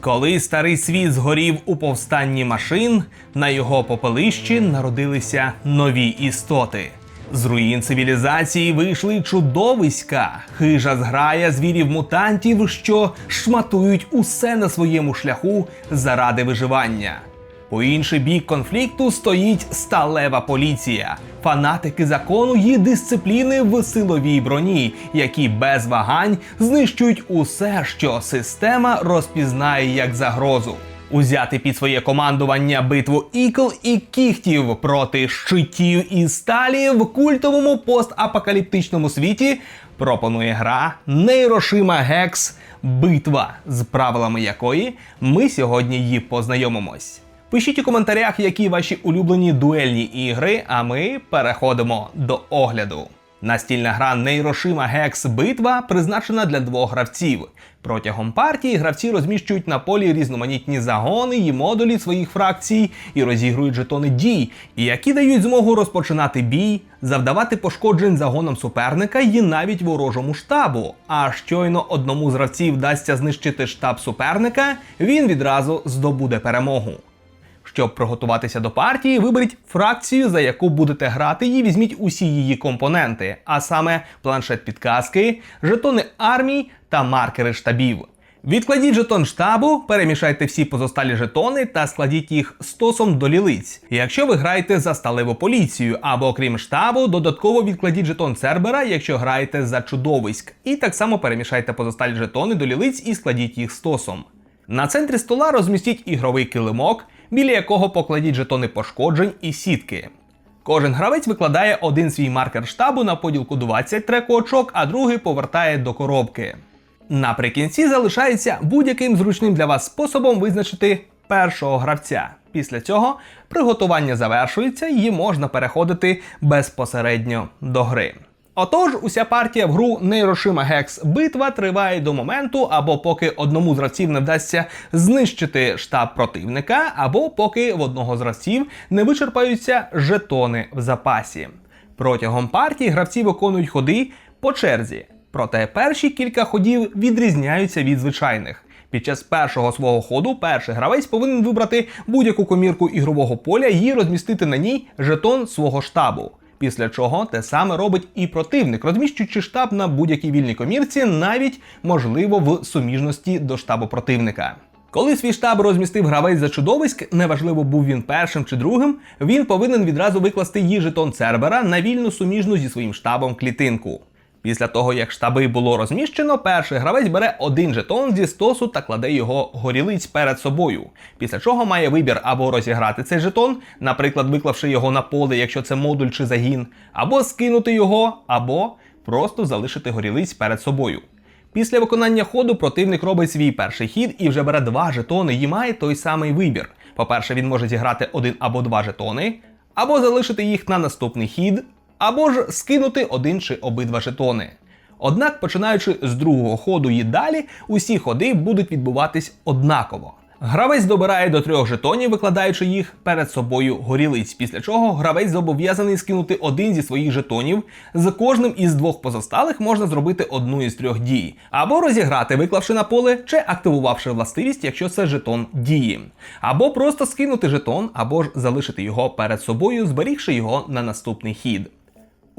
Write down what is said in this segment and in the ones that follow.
Коли старий світ згорів у повстанні машин, на його попелищі народилися нові істоти. З руїн цивілізації вийшли чудовиська, хижа зграя звірів-мутантів, що шматують усе на своєму шляху заради виживання. По інший бік конфлікту стоїть сталева поліція, фанатики закону і дисципліни в силовій броні, які без вагань знищують усе, що система розпізнає як загрозу. Узяти під своє командування битву ікл і кіхтів проти щитів і сталі в культовому постапокаліптичному світі пропонує гра Нейрошима Гекс Битва, з правилами якої ми сьогодні її познайомимось. Пишіть у коментарях, які ваші улюблені дуельні ігри, а ми переходимо до огляду. Настільна гра Нейрошима Гекс Битва призначена для двох гравців. Протягом партії гравці розміщують на полі різноманітні загони і модулі своїх фракцій і розігрують жетони дій, які дають змогу розпочинати бій, завдавати пошкоджень загонам суперника і навіть ворожому штабу. А щойно одному з гравців вдасться знищити штаб суперника, він відразу здобуде перемогу. Щоб приготуватися до партії, виберіть фракцію, за яку будете грати, і візьміть усі її компоненти, а саме планшет підказки, жетони армій та маркери штабів. Відкладіть жетон штабу, перемішайте всі позосталі жетони та складіть їх стосом до лілиць. Якщо ви граєте за сталеву поліцію, або окрім штабу, додатково відкладіть жетон Цербера, якщо граєте за чудовиськ. І так само перемішайте позосталі жетони до лілиць і складіть їх стосом. На центрі стола розмістіть ігровий килимок, біля якого покладіть жетони пошкоджень і сітки. Кожен гравець викладає один свій маркер штабу на поділку 20 треку очок, а другий повертає до коробки. Наприкінці залишається будь-яким зручним для вас способом визначити першого гравця. Після цього приготування завершується і можна переходити безпосередньо до гри. Отож, уся партія в гру Нейрошима Гекс битва триває до моменту, або поки одному з гравців не вдасться знищити штаб противника, або поки в одного з гравців не вичерпаються жетони в запасі. Протягом партії гравці виконують ходи по черзі, проте перші кілька ходів відрізняються від звичайних. Під час першого свого ходу перший гравець повинен вибрати будь-яку комірку ігрового поля і розмістити на ній жетон свого штабу. Після чого те саме робить і противник, розміщуючи штаб на будь-якій вільній комірці, навіть можливо в суміжності до штабу противника. Коли свій штаб розмістив гравець за чудовиськ, неважливо був він першим чи другим, він повинен відразу викласти її жетон Цербера на вільну суміжну зі своїм штабом клітинку. Після того, як штаби було розміщено, перший гравець бере один жетон зі стосу та кладе його горілиць перед собою. Після чого має вибір або розіграти цей жетон, наприклад, виклавши його на поле, якщо це модуль чи загін, або скинути його, або просто залишити горілиць перед собою. Після виконання ходу противник робить свій перший хід і вже бере два жетони і має той самий вибір. По-перше, він може зіграти один або два жетони, або залишити їх на наступний хід, або ж скинути один чи обидва жетони. Однак, починаючи з другого ходу і далі, усі ходи будуть відбуватись однаково. Гравець добирає до трьох жетонів, викладаючи їх перед собою горілиць, після чого гравець зобов'язаний скинути один зі своїх жетонів. З кожним із двох позосталих можна зробити одну із трьох дій, або розіграти, виклавши на поле, чи активувавши властивість, якщо це жетон дії, або просто скинути жетон, або ж залишити його перед собою, зберігши його на наступний хід.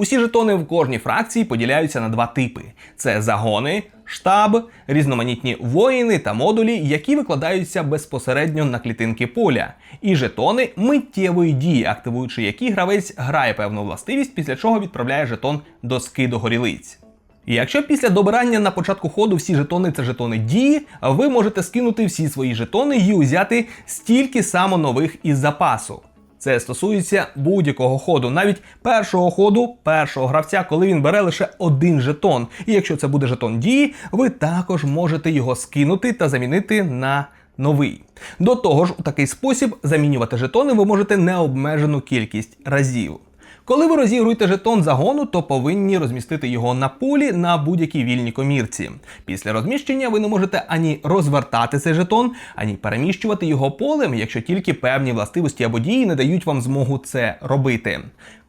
Усі жетони в кожній фракції поділяються на два типи: це загони, штаб, різноманітні воїни та модулі, які викладаються безпосередньо на клітинки поля, і жетони миттєвої дії, активуючи які гравець грає певну властивість, після чого відправляє жетон до скиду горілиць. Якщо після добирання на початку ходу всі жетони це жетони дії, ви можете скинути всі свої жетони і узяти стільки само нових із запасу. Це стосується будь-якого ходу, навіть першого ходу першого гравця, коли він бере лише один жетон. І якщо це буде жетон дії, ви також можете його скинути та замінити на новий. До того ж, у такий спосіб замінювати жетони ви можете необмежену кількість разів. Коли ви розігруєте жетон загону, то повинні розмістити його на полі на будь-якій вільній комірці. Після розміщення ви не можете ані розвертати цей жетон, ані переміщувати його полем, якщо тільки певні властивості або дії не дають вам змогу це робити.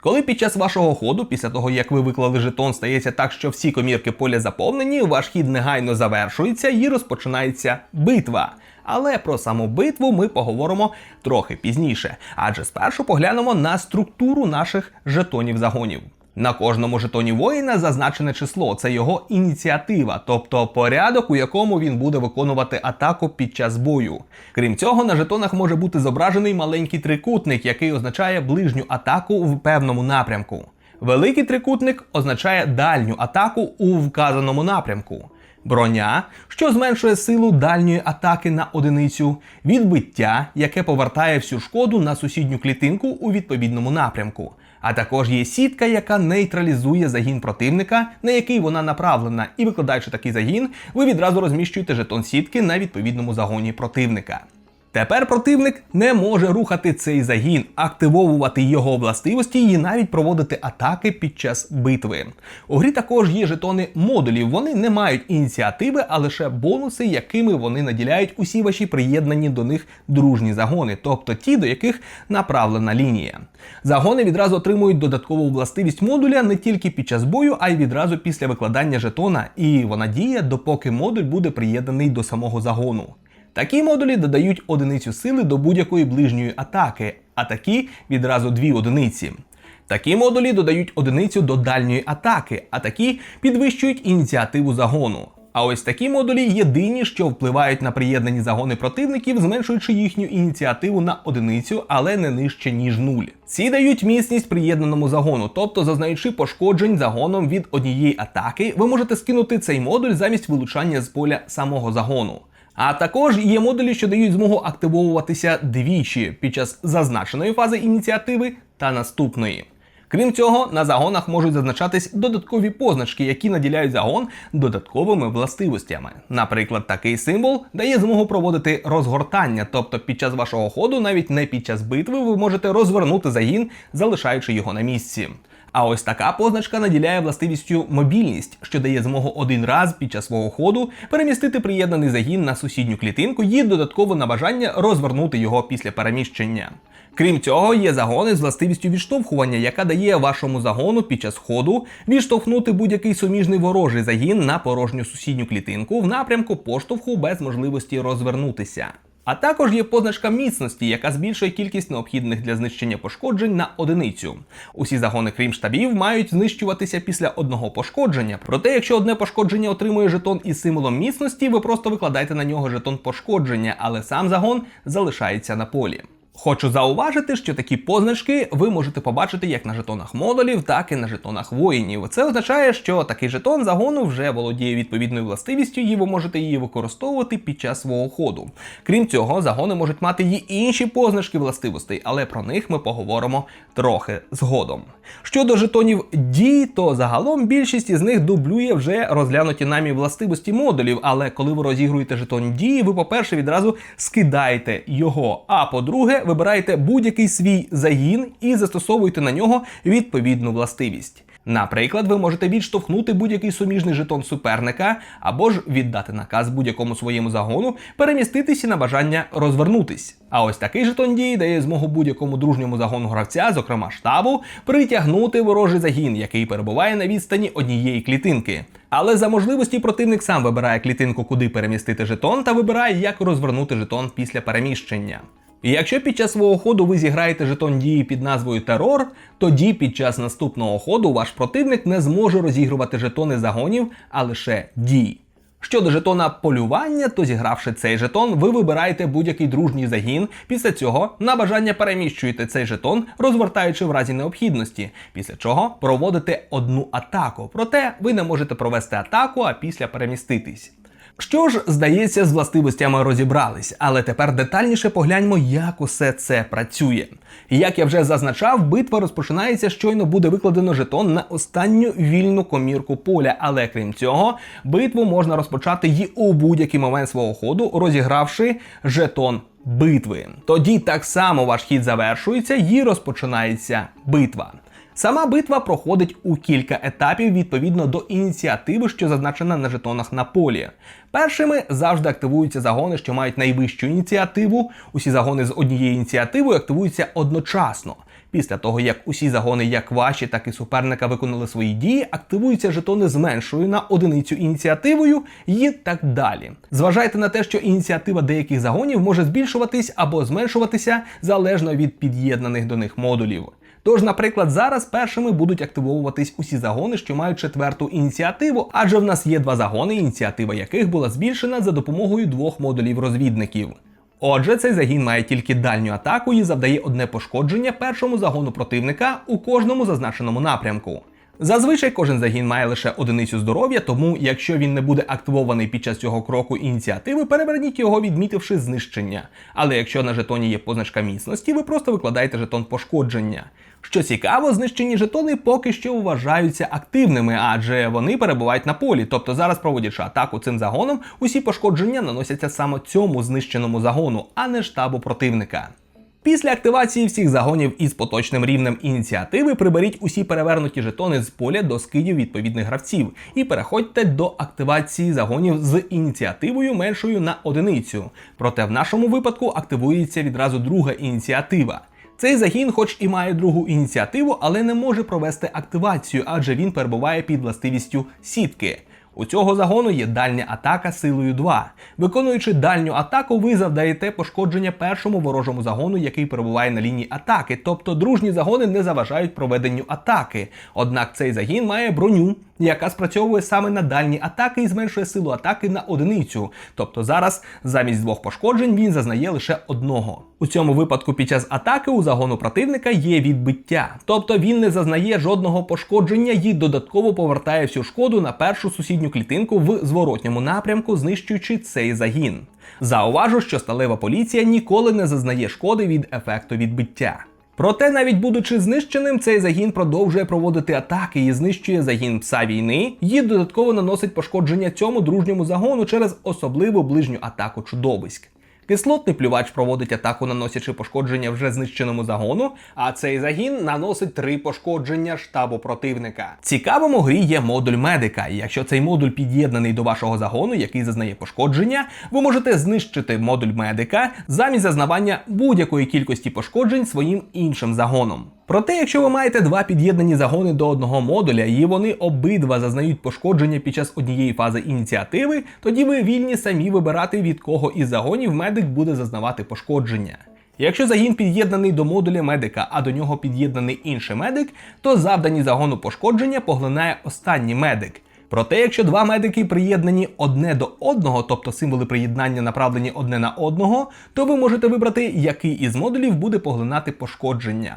Коли під час вашого ходу, після того як ви виклали жетон, стається так, що всі комірки поля заповнені, ваш хід негайно завершується і розпочинається битва. Але про саму битву ми поговоримо трохи пізніше, адже спершу поглянемо на структуру наших жетонів загонів. На кожному жетоні воїна зазначене число це його ініціатива, тобто порядок, у якому він буде виконувати атаку під час бою. Крім цього, на жетонах може бути зображений маленький трикутник, який означає ближню атаку в певному напрямку. Великий трикутник означає дальню атаку у вказаному напрямку. Броня, що зменшує силу дальньої атаки на одиницю, відбиття, яке повертає всю шкоду на сусідню клітинку у відповідному напрямку. А також є сітка, яка нейтралізує загін противника, на який вона направлена, і викладаючи такий загін, ви відразу розміщуєте жетон сітки на відповідному загоні противника. Тепер противник не може рухати цей загін, активовувати його властивості і навіть проводити атаки під час битви. У грі також є жетони модулів. Вони не мають ініціативи, а лише бонуси, якими вони наділяють усі ваші приєднані до них дружні загони, тобто ті, до яких направлена лінія. Загони відразу отримують додаткову властивість модуля не тільки під час бою, а й відразу після викладання жетона, і вона діє, допоки модуль буде приєднаний до самого загону. Такі модулі додають одиницю сили до будь-якої ближньої атаки, а такі відразу дві одиниці. Такі модулі додають одиницю до дальньої атаки, а такі підвищують ініціативу загону. А ось такі модулі єдині, що впливають на приєднані загони противників, зменшуючи їхню ініціативу на одиницю, але не нижче ніж нуль. Ці дають міцність приєднаному загону, тобто, зазнаючи пошкоджень загоном від однієї атаки, ви можете скинути цей модуль замість вилучання з поля самого загону. А також є модулі, що дають змогу активовуватися двічі під час зазначеної фази ініціативи та наступної. Крім цього, на загонах можуть зазначатись додаткові позначки, які наділяють загон додатковими властивостями. Наприклад, такий символ дає змогу проводити розгортання, тобто під час вашого ходу, навіть не під час битви, ви можете розвернути загін, залишаючи його на місці. А ось така позначка наділяє властивістю мобільність, що дає змогу один раз під час свого ходу перемістити приєднаний загін на сусідню клітинку і додатково на бажання розвернути його після переміщення. Крім цього, є загони з властивістю відштовхування, яка дає вашому загону під час ходу відштовхнути будь-який суміжний ворожий загін на порожню сусідню клітинку в напрямку поштовху без можливості розвернутися. А також є позначка міцності, яка збільшує кількість необхідних для знищення пошкоджень на одиницю. Усі загони, крім штабів, мають знищуватися після одного пошкодження. Проте, якщо одне пошкодження отримує жетон із символом міцності, ви просто викладаєте на нього жетон пошкодження, але сам загон залишається на полі. Хочу зауважити, що такі позначки ви можете побачити як на жетонах модулів, так і на жетонах воїнів. Це означає, що такий жетон загону вже володіє відповідною властивістю, і ви можете її використовувати під час свого ходу. Крім цього, загони можуть мати і інші позначки властивостей, але про них ми поговоримо трохи згодом. Щодо жетонів дій, то загалом більшість із них дублює вже розглянуті намі властивості модулів. Але коли ви розігруєте жетон дії, ви, по-перше, відразу скидаєте його. А по-друге, вибираєте будь-який свій загін і застосовуєте на нього відповідну властивість. Наприклад, ви можете відштовхнути будь-який суміжний жетон суперника, або ж віддати наказ будь-якому своєму загону переміститися на бажання розвернутись. А ось такий жетон дії дає змогу будь-якому дружньому загону гравця, зокрема штабу, притягнути ворожий загін, який перебуває на відстані однієї клітинки. Але за можливості противник сам вибирає клітинку, куди перемістити жетон, та вибирає, як розвернути жетон після переміщення. І якщо під час свого ходу ви зіграєте жетон дії під назвою Терор, тоді під час наступного ходу ваш противник не зможе розігрувати жетони загонів, а лише дій. Щодо жетона полювання, то зігравши цей жетон, ви вибираєте будь-який дружній загін. Після цього на бажання переміщуєте цей жетон, розвертаючи в разі необхідності, після чого проводите одну атаку. Проте ви не можете провести атаку, а після переміститись. Що ж, здається, з властивостями розібрались, але тепер детальніше погляньмо, як усе це працює. Як я вже зазначав, битва розпочинається, щойно буде викладено жетон на останню вільну комірку поля. Але крім цього, битву можна розпочати й у будь-який момент свого ходу, розігравши жетон битви. Тоді так само ваш хід завершується і розпочинається битва. Сама битва проходить у кілька етапів відповідно до ініціативи, що зазначена на жетонах на полі. Першими завжди активуються загони, що мають найвищу ініціативу. Усі загони з однією ініціативою активуються одночасно. Після того, як усі загони, як ваші, так і суперника виконали свої дії, активуються жетони з меншою на одиницю ініціативою і так далі. Зважайте на те, що ініціатива деяких загонів може збільшуватись або зменшуватися залежно від під'єднаних до них модулів. Тож, наприклад, зараз першими будуть активовуватись усі загони, що мають четверту ініціативу, адже в нас є два загони, ініціатива яких була збільшена за допомогою двох модулів розвідників. Отже, цей загін має тільки дальню атаку і завдає одне пошкодження першому загону противника у кожному зазначеному напрямку. Зазвичай кожен загін має лише одиницю здоров'я, тому якщо він не буде активований під час цього кроку ініціативи, переверніть його, відмітивши знищення. Але якщо на жетоні є позначка міцності, ви просто викладаєте жетон пошкодження. Що цікаво, знищені жетони поки що вважаються активними, адже вони перебувають на полі. Тобто зараз, проводячи атаку цим загоном, усі пошкодження наносяться саме цьому знищеному загону, а не штабу противника. Після активації всіх загонів із поточним рівнем ініціативи приберіть усі перевернуті жетони з поля до скидів відповідних гравців і переходьте до активації загонів з ініціативою меншою на одиницю. Проте в нашому випадку активується відразу друга ініціатива. Цей загін, хоч і має другу ініціативу, але не може провести активацію, адже він перебуває під властивістю сітки. У цього загону є дальня атака силою 2. Виконуючи дальню атаку, ви завдаєте пошкодження першому ворожому загону, який перебуває на лінії атаки. Тобто дружні загони не заважають проведенню атаки. Однак цей загін має броню, яка спрацьовує саме на дальні атаки і зменшує силу атаки на одиницю. Тобто зараз замість двох пошкоджень він зазнає лише одного. У цьому випадку під час атаки у загону противника є відбиття, тобто він не зазнає жодного пошкодження і додатково повертає всю шкоду на першу сусідню клітинку в зворотньому напрямку, знищуючи цей загін. Зауважу, що сталева поліція ніколи не зазнає шкоди від ефекту відбиття. Проте, навіть будучи знищеним, цей загін продовжує проводити атаки і знищує загін пса війни, Її додатково наносить пошкодження цьому дружньому загону через особливу ближню атаку чудовиськ. Кислотний плювач проводить атаку, наносячи пошкодження вже знищеному загону, а цей загін наносить три пошкодження штабу противника. Цікавим у грі є модуль медика, і якщо цей модуль під'єднаний до вашого загону, який зазнає пошкодження, ви можете знищити модуль медика замість зазнавання будь-якої кількості пошкоджень своїм іншим загоном. Проте, якщо ви маєте два під'єднані загони до одного модуля, і вони обидва зазнають пошкодження під час однієї фази ініціативи, тоді ви вільні самі вибирати від кого із загонів медик буде зазнавати пошкодження. Якщо загін під'єднаний до модуля медика, а до нього під'єднаний інший медик, то завдані загону пошкодження поглинає останній медик. Проте, якщо два медики приєднані одне до одного, тобто символи приєднання направлені одне на одного, то ви можете вибрати, який із модулів буде поглинати пошкодження.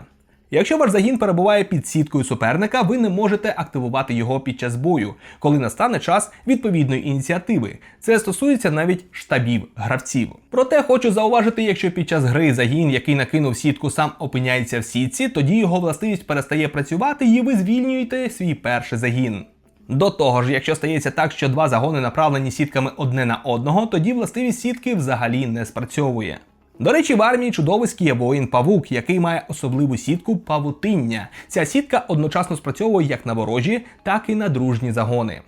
Якщо ваш загін перебуває під сіткою суперника, ви не можете активувати його під час бою, коли настане час відповідної ініціативи. Це стосується навіть штабів гравців. Проте хочу зауважити, якщо під час гри загін, який накинув сітку, сам опиняється в сітці, тоді його властивість перестає працювати і ви звільнюєте свій перший загін. До того ж, якщо стається так, що два загони направлені сітками одне на одного, тоді властивість сітки взагалі не спрацьовує. До речі, в армії чудовиський є воїн павук, який має особливу сітку павутиння. Ця сітка одночасно спрацьовує як на ворожі, так і на дружні загони.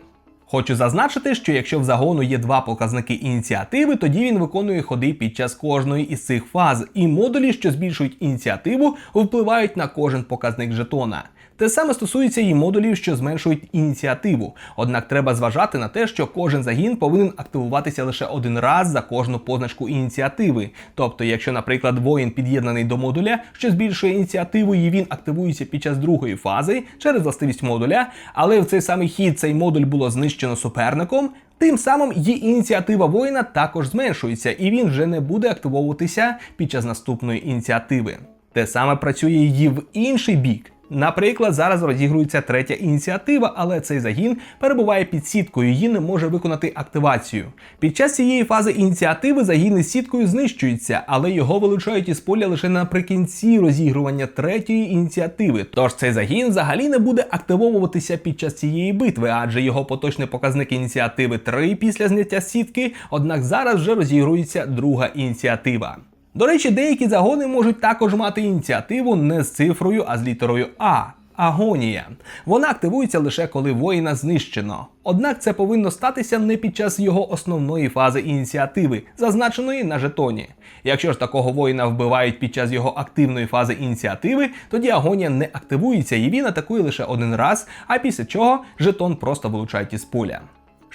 Хочу зазначити, що якщо в загону є два показники ініціативи, тоді він виконує ходи під час кожної із цих фаз, і модулі, що збільшують ініціативу, впливають на кожен показник жетона. Те саме стосується і модулів, що зменшують ініціативу. Однак треба зважати на те, що кожен загін повинен активуватися лише один раз за кожну позначку ініціативи. Тобто, якщо, наприклад, воїн під'єднаний до модуля, що збільшує ініціативу, і він активується під час другої фази через властивість модуля, але в цей самий хід цей модуль було знищено суперником. Тим самим її ініціатива воїна також зменшується, і він вже не буде активовуватися під час наступної ініціативи. Те саме працює її в інший бік. Наприклад, зараз розігрується третя ініціатива, але цей загін перебуває під сіткою, її не може виконати активацію. Під час цієї фази ініціативи загін із сіткою знищується, але його вилучають із поля лише наприкінці розігрування третьої ініціативи. Тож цей загін взагалі не буде активовуватися під час цієї битви, адже його поточний показник ініціативи 3 після зняття сітки, однак зараз вже розігрується друга ініціатива. До речі, деякі загони можуть також мати ініціативу не з цифрою, а з літерою А. агонія. Вона активується лише коли воїна знищено. Однак це повинно статися не під час його основної фази ініціативи, зазначеної на жетоні. Якщо ж такого воїна вбивають під час його активної фази ініціативи, тоді агонія не активується і він атакує лише один раз, а після чого жетон просто вилучають із поля.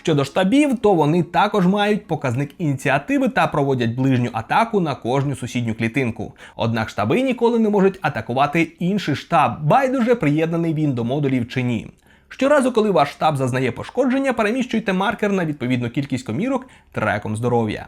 Щодо штабів, то вони також мають показник ініціативи та проводять ближню атаку на кожну сусідню клітинку. Однак штаби ніколи не можуть атакувати інший штаб, байдуже приєднаний він до модулів чи ні. Щоразу, коли ваш штаб зазнає пошкодження, переміщуйте маркер на відповідну кількість комірок треком здоров'я.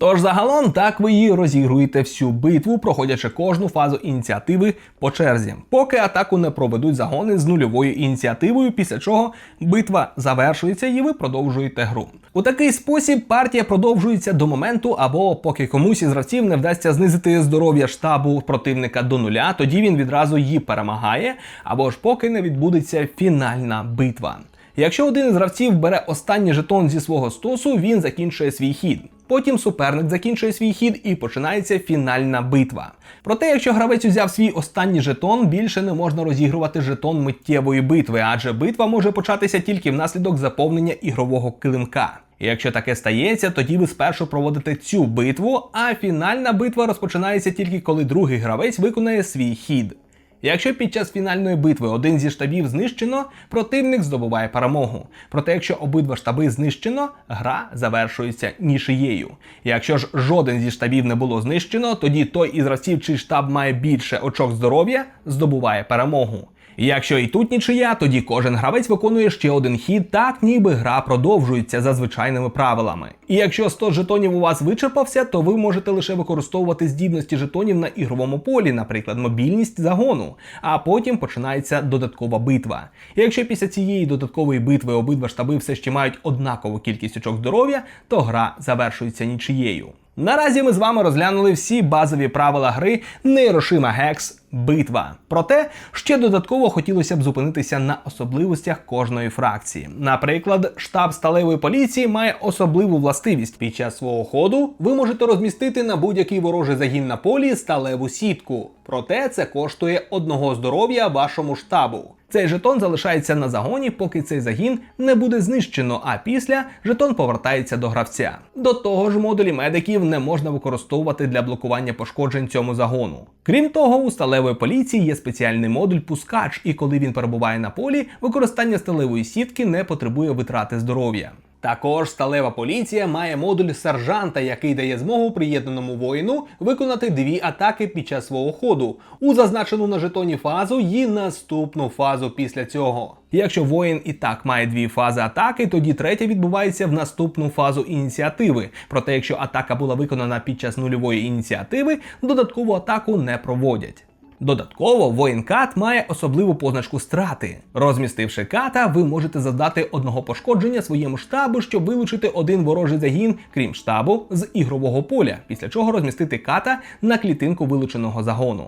Тож загалом так ви її розігруєте всю битву, проходячи кожну фазу ініціативи по черзі, поки атаку не проведуть загони з нульовою ініціативою, після чого битва завершується і ви продовжуєте гру. У такий спосіб партія продовжується до моменту, або поки комусь із гравців не вдасться знизити здоров'я штабу противника до нуля, тоді він відразу її перемагає, або ж поки не відбудеться фінальна битва. Якщо один із гравців бере останній жетон зі свого стосу, він закінчує свій хід. Потім суперник закінчує свій хід і починається фінальна битва. Проте, якщо гравець узяв свій останній жетон, більше не можна розігрувати жетон миттєвої битви, адже битва може початися тільки внаслідок заповнення ігрового килимка. І якщо таке стається, тоді ви спершу проводите цю битву, а фінальна битва розпочинається тільки коли другий гравець виконає свій хід. Якщо під час фінальної битви один зі штабів знищено, противник здобуває перемогу. Проте, якщо обидва штаби знищено, гра завершується нішиєю. Якщо ж жоден зі штабів не було знищено, тоді той із гравців, чий штаб має більше очок здоров'я, здобуває перемогу. Якщо і тут нічия, тоді кожен гравець виконує ще один хід, так ніби гра продовжується за звичайними правилами. І якщо 100 жетонів у вас вичерпався, то ви можете лише використовувати здібності жетонів на ігровому полі, наприклад, мобільність загону. А потім починається додаткова битва. І якщо після цієї додаткової битви обидва штаби все ще мають однакову кількість очок здоров'я, то гра завершується нічиєю. Наразі ми з вами розглянули всі базові правила гри Нейрошима Гекс Битва. Проте ще додатково хотілося б зупинитися на особливостях кожної фракції. Наприклад, штаб сталевої поліції має особливу властивість. Під час свого ходу ви можете розмістити на будь-який ворожий загін на полі сталеву сітку. Проте це коштує одного здоров'я вашому штабу. Цей жетон залишається на загоні, поки цей загін не буде знищено, а після жетон повертається до гравця. До того ж, модулі медиків не можна використовувати для блокування пошкоджень цьому загону. Крім того, у сталевої поліції є спеціальний модуль пускач, і коли він перебуває на полі, використання сталевої сітки не потребує витрати здоров'я. Також сталева поліція має модуль сержанта, який дає змогу приєднаному воїну виконати дві атаки під час свого ходу у зазначену на жетоні фазу і наступну фазу після цього. Якщо воїн і так має дві фази атаки, тоді третя відбувається в наступну фазу ініціативи. Проте, якщо атака була виконана під час нульової ініціативи, додаткову атаку не проводять. Додатково воїн кат має особливу позначку страти. Розмістивши ката, ви можете завдати одного пошкодження своєму штабу, щоб вилучити один ворожий загін, крім штабу, з ігрового поля, після чого розмістити ката на клітинку вилученого загону.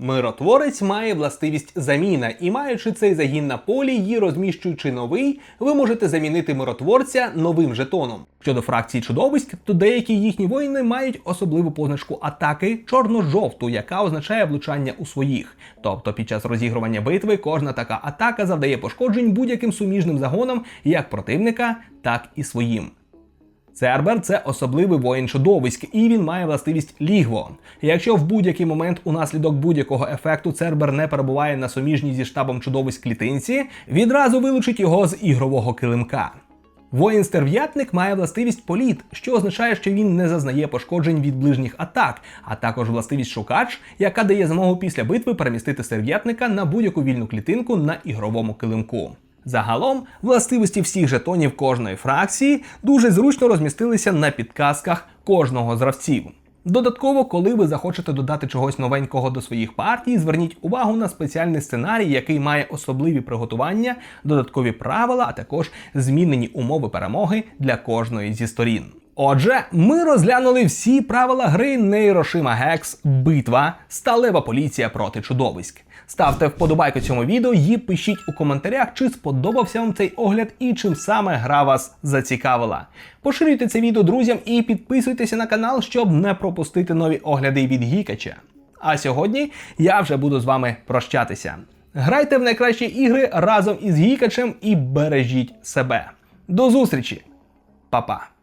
Миротворець має властивість заміна, і маючи цей загін на полі і розміщуючи новий, ви можете замінити миротворця новим жетоном. Щодо фракції чудовиськ, то деякі їхні воїни мають особливу позначку атаки чорно-жовту, яка означає влучання у своїх. Тобто під час розігрування битви кожна така атака завдає пошкоджень будь-яким суміжним загонам як противника, так і своїм. Цербер це особливий воїн чудовиськ, і він має властивість лігво. Якщо в будь-який момент унаслідок будь-якого ефекту Цербер не перебуває на суміжній зі штабом чудовиськ клітинці, відразу вилучить його з ігрового килимка. Воїн стерв'ятник має властивість політ, що означає, що він не зазнає пошкоджень від ближніх атак, а також властивість шукач, яка дає змогу після битви перемістити стерв'ятника на будь-яку вільну клітинку на ігровому килимку. Загалом, властивості всіх жетонів кожної фракції дуже зручно розмістилися на підказках кожного з гравців. Додатково, коли ви захочете додати чогось новенького до своїх партій, зверніть увагу на спеціальний сценарій, який має особливі приготування, додаткові правила, а також змінені умови перемоги для кожної зі сторін. Отже, ми розглянули всі правила гри Нейрошима Гекс Битва Сталева поліція проти чудовиськ. Ставте вподобайку цьому відео і пишіть у коментарях, чи сподобався вам цей огляд і чим саме гра вас зацікавила. Поширюйте це відео друзям і підписуйтеся на канал, щоб не пропустити нові огляди від Гікача. А сьогодні я вже буду з вами прощатися. Грайте в найкращі ігри разом із Гікачем і бережіть себе. До зустрічі, Па-па!